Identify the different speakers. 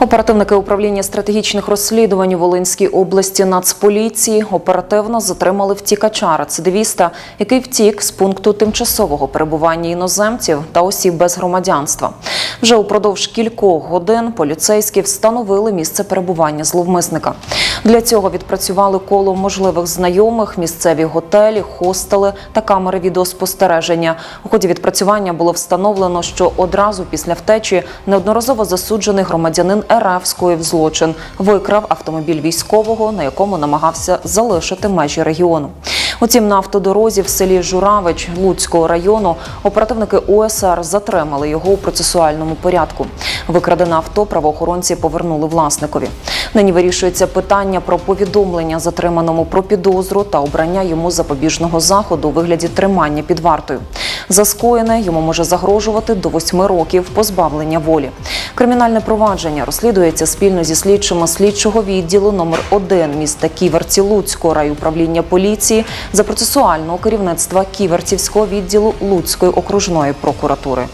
Speaker 1: Оперативники управління стратегічних розслідувань у Волинській області Нацполіції оперативно затримали втікача рецидивіста, який втік з пункту тимчасового перебування іноземців та осіб без громадянства. Вже упродовж кількох годин поліцейські встановили місце перебування зловмисника. Для цього відпрацювали коло можливих знайомих, місцеві готелі, хостели та камери відеоспостереження. У ході відпрацювання було встановлено, що одразу після втечі неодноразово засуджений громадянин РФ скоїв злочин, викрав автомобіль військового, на якому намагався залишити межі регіону. Утім, на автодорозі в селі Журавич Луцького району оперативники ОСР затримали його у процесуальному порядку. Викрадене авто правоохоронці повернули власникові. Нині вирішується питання про повідомлення затриманому про підозру та обрання йому запобіжного заходу у вигляді тримання під вартою. За скоєне йому може загрожувати до восьми років позбавлення волі. Кримінальне провадження розслідується спільно зі слідчими слідчого відділу номер 1 міста Ківерці Луцького райуправління поліції за процесуального керівництва Ківерцівського відділу Луцької окружної прокуратури.